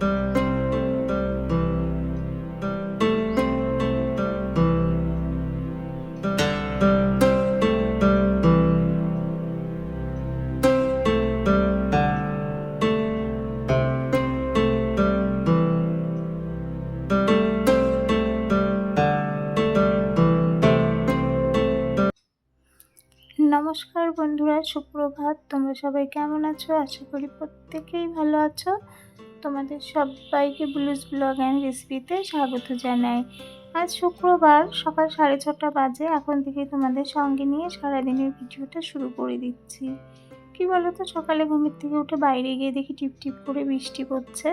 Bye. নমস্কার বন্ধুরা, সুপ্রভাত। তোমরা সবাই কেমন আছো? আশা করি প্রত্যেকেই ভালো আছো। তোমাদের সবাইকে ব্লুজ ব্লগ অ্যান্ড রেসিপিতে স্বাগত জানাই। আজ শুক্রবার, সকাল সাড়ে ছটা বাজে। এখন থেকে তোমাদের সঙ্গে নিয়ে সারাদিনের ভিডিওটা শুরু করে দিচ্ছি। কি বলো তো সকালে ঘুমের থেকে উঠে বাইরে গিয়ে দেখি টিপ টিপ করে বৃষ্টি পড়ছে।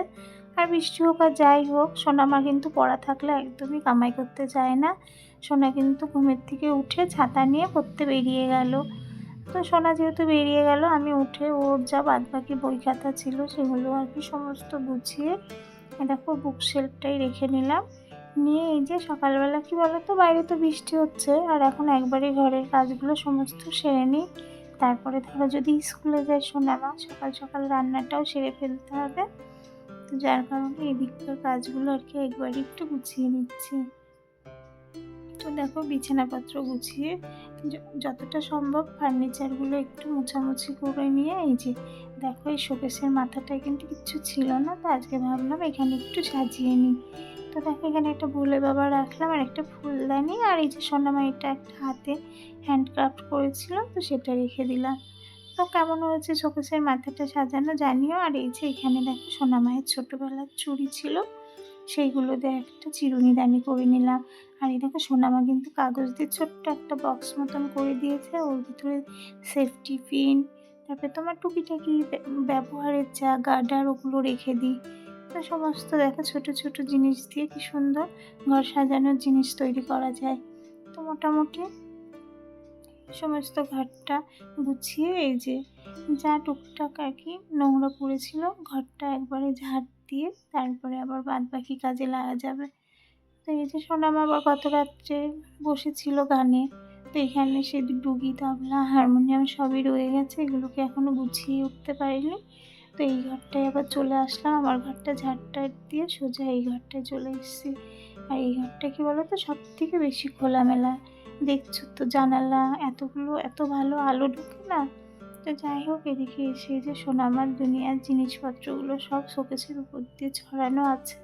আর বৃষ্টি হোক আর যাই হোক সোনামা কিন্তু পড়া থাকলে একদমই কামাই করতে চায় না। সোনা কিন্তু ঘুমের থেকে উঠে ছাতা নিয়ে পড়তে বেরিয়ে গেল। তো সোনা যেহেতু বেরিয়ে গেল, আমি উঠে ওর যা বাদ বাকি বই খাতা ছিল সেগুলো আর কি সমস্ত গুছিয়ে দেখো বুক শেলফটাই রেখে নিলাম। নিয়ে এই যে সকালবেলা কি বলো তো বাইরে তো বৃষ্টি হচ্ছে আর এখন একবারে ঘরের কাজগুলো সমস্ত সেরে নিই। তারপরে ধরো যদি স্কুলে যায় সোনামা সকাল সকাল রান্নাটাও সেরে ফেলতে হবে। তো যার কারণে এই দিককার কাজগুলো আর কি একবারই একটু গুছিয়ে নিচ্ছি। তো দেখো বিছানাপত্র গুছিয়ে যতটা সম্ভব ফার্নিচারগুলো একটু মোছামুছি করে নিয়ে এই যে দেখো এই শোকেসের মাথাটায় কিন্তু কিচ্ছু ছিল না, তো আজকে ভাবলাম এখানে একটু সাজিয়ে নিই। তো দেখো এখানে একটা ভোলে বাবা রাখলাম আর একটা ফুলদানি আর এই যে সোনামাইটা একটা হাতে হ্যান্ডক্রাফট করেছিল, তো সেটা রেখে দিলাম। তো কেমন হয়েছে শোকেসের মাথাটা সাজানো জানিও, আর এই যে এখানে দেখো সোনামায়ের ছোটোবেলার চুড়ি ছিল। সেইগুলো দিয়ে একটা চিরুনি দানি করে নিলাম। আর এই দেখো সোনামা কিন্তু কাগজ দিয়ে ছোট্ট একটা বক্স মতন করে দিয়েছে। ওর ভিতরে সেফটি পিন তারপরে তোমার টুকিটাকি ব্য- ব্যবহারের যা গার্ডার ওগুলো রেখে দিই। তো সমস্ত দেখো ছোট ছোট জিনিস দিয়ে কি সুন্দর ঘর সাজানোর জিনিস তৈরি করা যায়। তো মোটামুটি সমস্ত ঘরটা গুছিয়ে এই যে যা টুকটাক আর কি নোংরা পড়েছিল, ঘরটা একবারে ঝাড় দিয়ে তারপরে আবার বাদ বাকি কাজে লাগা যাবে। তো এই যে সোনাম আবার গত রাত্রে বসেছিল গানে, তো এখানে সে ডুগি তবলা, হারমোনিয়াম সবই রয়ে গেছে, এগুলোকে এখনও গুছিয়ে উঠতে পারিনি। তো এই ঘরটায় আবার চলে আসলাম, আমার ঘরটা ঝাড়টা দিয়ে সোজা এই ঘরটায় চলে এসেছি। আর এই ঘরটা কি বলো তো সব থেকে বেশি খোলামেলা। দেখছ তো জানালা এতগুলো, এত ভালো আলো ঢুকে না? তো যাই হোক, এদিকে এসে যে সোনামার দুনিয়ার জিনিসপত্রগুলো সব শোকেসের উপর দিয়ে ছড়ানো আছে,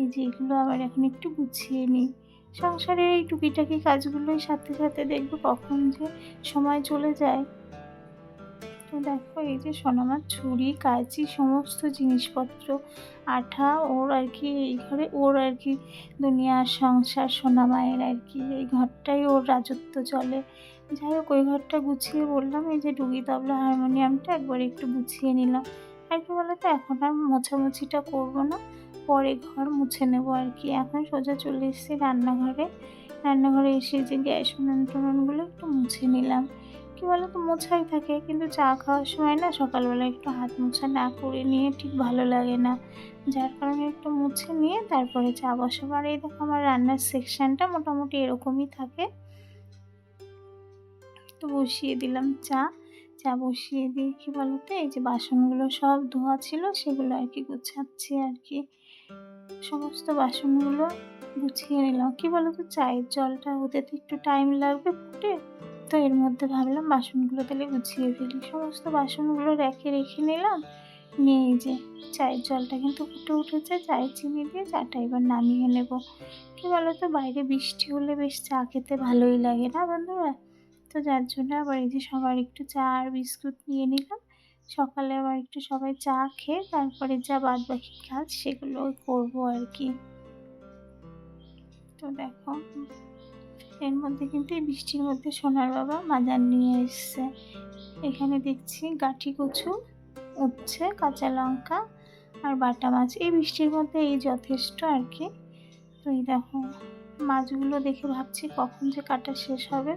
এই যে এগুলো আবার এখন একটু গুছিয়ে নিই। সংসারের এই টুকিটাকি কাজগুলোই সাথে সাথে দেখব কখন যে সময় চলে যায়। তো দেখো, এই যে সোনামার ছুরি, কাঁচি, সমস্ত জিনিসপত্র, আঠা, ওর আর কি, এই ঘরে ওর আর কি, দুনিয়ার সংসার, সোনামায়ের আর কি, এই ঘরটাই ওর রাজত্ব চলে। যাই হোক, ওই ঘরটা গুছিয়ে বললাম, এই যে ডুগি তবলা হারমোনিয়ামটা একবার একটু গুছিয়ে নিলাম। আর কি বলতো, এখন আর মোছামুছিটা করব না, পরে ঘর মুছে নেব আর কি। এখন সোজা চলে এসেছি রান্নাঘরে। রান্নাঘরে এসে যে গ্যাস টুনুনগুলো একটু মুছে নিলাম। কি বলো তো মোছাই থাকে, কিন্তু চা খাওয়ার সময় না সকালবেলা একটু হাত মোছা না করে নিয়ে ঠিক ভালো লাগে না। যার কারণে একটু মুছে নিয়ে তারপরে চা বসাবো। আর এই দেখো, আমার রান্নার সেকশানটা মোটামুটি এরকমই থাকে। তো বসিয়ে দিলাম চা। চা বসিয়ে দিয়ে কি বলতো, এই যে বাসনগুলো সব ধোয়া ছিল সেগুলো আর কি গুছাচ্ছি আর কি। সমস্ত বাসনগুলো গুছিয়ে নিলাম। কি বলতো, চায়ের জলটা হতে তো একটু টাইম লাগবে ফুটে, তো এর মধ্যে ভাবলাম বাসনগুলো তাহলে গুছিয়ে ফেলি। সমস্ত বাসনগুলো রেখে রেখে নিলাম। নিয়ে যে চায়ের জলটা কিন্তু ফুটে উঠেছে, চায়ের চিনি দিয়ে চাটা এবার নামিয়ে নেব। কি বলতো, বাইরে বৃষ্টি হলে বেশ চা খেতে ভালোই লাগে না বন্ধুরা? তো যার জন্য আবার এই যে সবার একটু চা আর বিস্কুট নিয়ে নিলাম। সকালে আবার একটু সবাই চা খেয়ে তারপরে যা বাদ বাকি কাজ সেগুলো করব আর কি তো দেখো, এর মধ্যে কিন্তু এই বৃষ্টির মধ্যে সোনার বাবা মাজার নিয়ে এসছে। এখানে দেখছি গাঠি কচু উঠছে কাঁচা লঙ্কা আর বাটা মাছ। এই বৃষ্টির মধ্যে এই যথেষ্ট আর কি তো এই দেখো মাছগুলো দেখে ভাবছি কখন যে কাটা শেষ হবে।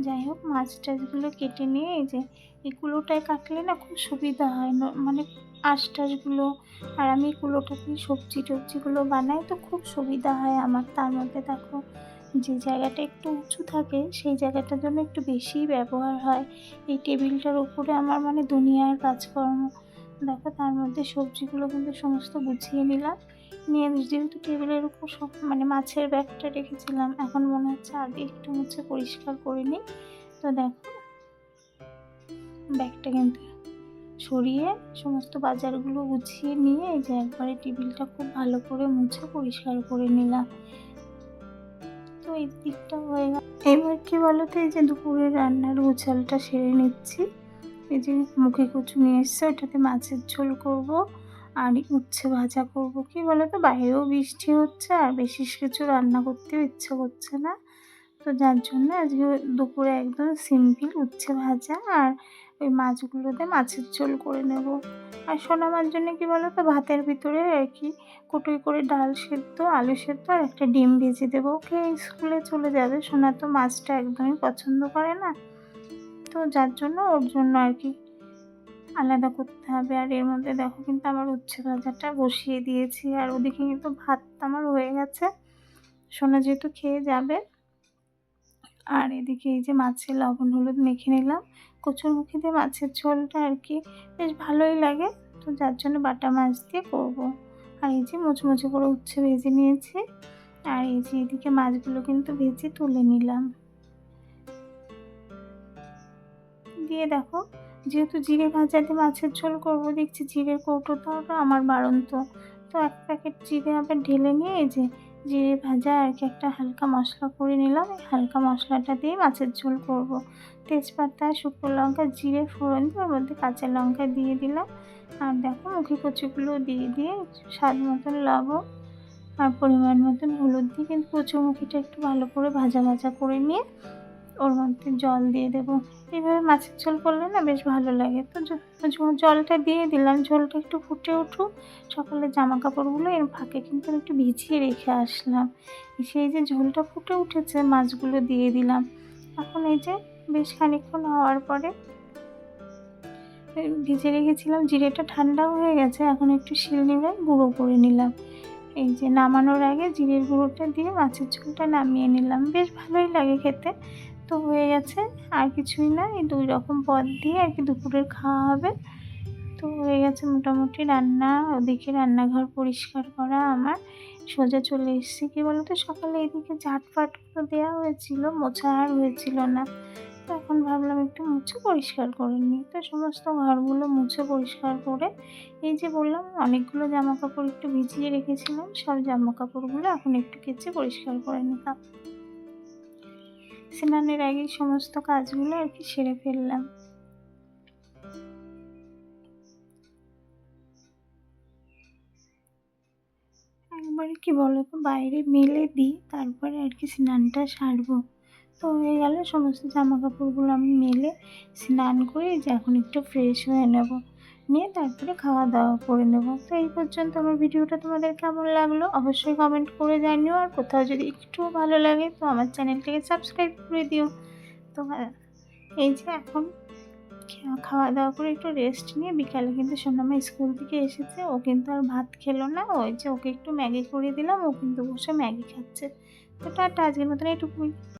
যাই হোক, মাছ টাছগুলো কেটে নিয়ে এই যে এই কুলোটায় কাটলে না খুব সুবিধা হয়। মানে আঁশ টাশগুলো আর আমি কুলোটাতেই সবজি টবজিগুলো বানাই তো খুব সুবিধা হয় আমার। তার মধ্যে দেখো যে জায়গাটা একটু উঁচু থাকে, সেই জায়গাটার জন্য একটু বেশিই ব্যবহার হয়। এই টেবিলটার উপরে আমার মানে দুনিয়ার কাজকর্ম। দেখো, তার মধ্যে সবজিগুলো কিন্তু সমস্ত গুছিয়ে নিলাম। নিয়ে যেহেতু টেবিলের উপর সব মানে মাছের ব্যাগটা রেখেছিলাম, এখন মনে হচ্ছে আগে একটু মুছে পরিষ্কার করে নিই। তো দেখো, ব্যাগটা কিন্তু সরিয়ে সমস্ত বাজারগুলো গুছিয়ে নিয়ে এই যে একবারে টেবিলটা খুব ভালো করে মুছে পরিষ্কার করে নিলাম। তো এই দিকটা হয়ে গেল। এবার কি বলতো, এই যে দুপুরের রান্নার উচালটা সেরে নিচ্ছি। এই যে মুখে কচু নিয়ে এসছে, ওটাতে মাছের ঝোল করব। আর উচ্ছে ভাজা করব কি বলতো? বাইরেও বৃষ্টি হচ্ছে আর বেশি কিছু রান্না করতেও ইচ্ছে করছে না। তো যার জন্য আজকে দুপুরে একদম সিম্পল উচ্ছে ভাজা আর ওই মাছগুলোতে মাছের ঝোল করে নেব। আর সোনা মার জন্য কি বলো তো ভাতের ভিতরে আর কি কুটুই করে ডাল সেদ্ধ, আলু সেদ্ধ আর একটা ডিম ভেজে দেবো। ওকে স্কুলে চলে যাবে। সোনা তো মাছটা একদমই পছন্দ করে না। তো যার জন্য ওর জন্য আর কি আলাদা করতে হবে। আর এর মধ্যে দেখো কিন্তু আমার উচ্ছে ভাজাটা বসিয়ে দিয়েছি। আর ওদিকে কিন্তু ভাত আমার হয়ে গেছে। সোনা যেহেতু খেয়ে যাবে। আর এদিকে এই যে মাছের লবণ হলুদ মেখে নিলাম। কচুর মুখি দিয়ে মাছের ঝোলটা আর কি বেশ ভালোই লাগে। তো যার জন্য বাটা মাছ দিয়ে করব। আর এই যে মুচমুচে করে উচ্ছে ভেজে নিয়েছি। আর এই যে এদিকে মাছগুলো কিন্তু ভেজে তুলে নিলাম। দিয়ে দেখো যেহেতু জিরে ভাজাতে মাছের ঝোল করব, দেখছি জিরের কৌটোটাও আমার বাড়ন্ত। তো এক প্যাকেট জিরে আবার ঢেলে নিয়ে এই যে জিরে ভাজা আর কি একটা হালকা মশলা করে নিলাম। এই হালকা মশলাটা দিয়ে মাছের ঝোল করব। তেজপাতা, শুকনো লঙ্কা, জিরে ফোড়ন দিয়ে ওর মধ্যে কাঁচা লঙ্কা দিয়ে দিলাম। আর দেখো মুখি কচুগুলো দিয়ে দিয়ে স্বাদ মতন লবণ আর পরিমাণ মতন হলুদ দিয়ে কিন্তু কচুমুখিটা একটু ভালো করে ভাজা ভাজা করে নিয়ে ওর মধ্যে জল দিয়ে দেবো। এইভাবে মাছের ঝোল করলে না বেশ ভালো লাগে। তো জলটা দিয়ে দিলাম, ঝোলটা একটু ফুটে উঠুক। সকালে জামা কাপড়গুলো এর ফাঁকে কিন্তু আমি একটু ভিজিয়ে রেখে আসলাম। সেই যে ঝোলটা ফুটে উঠেছে, মাছগুলো দিয়ে দিলাম। এখন এই যে বেশ খানিক্ষণ হওয়ার পরে ভিজে রেখেছিলাম, জিরেটা ঠান্ডাও হয়ে গেছে। এখন একটু শিল নিয়ে গুঁড়ো করে নিলাম। এই যে নামানোর আগে জিরের গুঁড়োটা দিয়ে মাছের ঝোলটা নামিয়ে নিলাম। বেশ ভালোই লাগে খেতে। তো হয়ে গেছে, আর কিছুই না। এই দুই রকম পদ দিয়ে আর কি দুপুরের খাওয়া হবে। তো হয়ে গেছে মোটামুটি রান্না। ওদিকে রান্নাঘর পরিষ্কার করা আমার। সোজা চলে এসেছি। কী বলতো? সকালে এদিকে ঝাটফাট দেওয়া হয়েছিল, মোছা আর হয়েছিল না। তো এখন ভাবলাম একটু মুছে পরিষ্কার করে নিই। তো সমস্ত ঘরগুলো মুছে পরিষ্কার করে, এই যে বললাম, অনেকগুলো জামা কাপড় একটু ভিজিয়ে রেখেছিলাম। সব জামা কাপড়গুলো এখন একটু কেচে পরিষ্কার করে নিতাম। স্নানের আগেই সমস্ত কাজগুলো আর কি সেরে ফেললাম। একবারে কি বলো তো বাইরে মেলে দিই, তারপরে আর কি স্নানটা সারবো। তো হয়ে গেলে, সমস্ত জামা কাপড়গুলো আমি মেলে স্নান করে যে এখন একটু ফ্রেশ হয়ে নেব। নিয়ে তারপরে খাওয়া দাওয়া করে নেব। তো এই পর্যন্ত আমার ভিডিওটা তোমাদের কেমন লাগল অবশ্যই কমেন্ট করে জানিও। আর কোথাও যদি একটু ভালো লাগে তো আমার চ্যানেলটাকে সাবস্ক্রাইব করে দিও। তো এই যে এখন খাওয়া দাওয়া করে একটু রেস্ট নিয়ে বিকালে কিন্তু সোনামা স্কুল থেকে এসেছে। ও কিন্তু আর ভাত খেলো না। ওই যে ওকে একটু ম্যাগি করে দিলাম। ও কিন্তু বসে ম্যাগি খাচ্ছে। তো টাটা, আজকের মতন এটুকুই।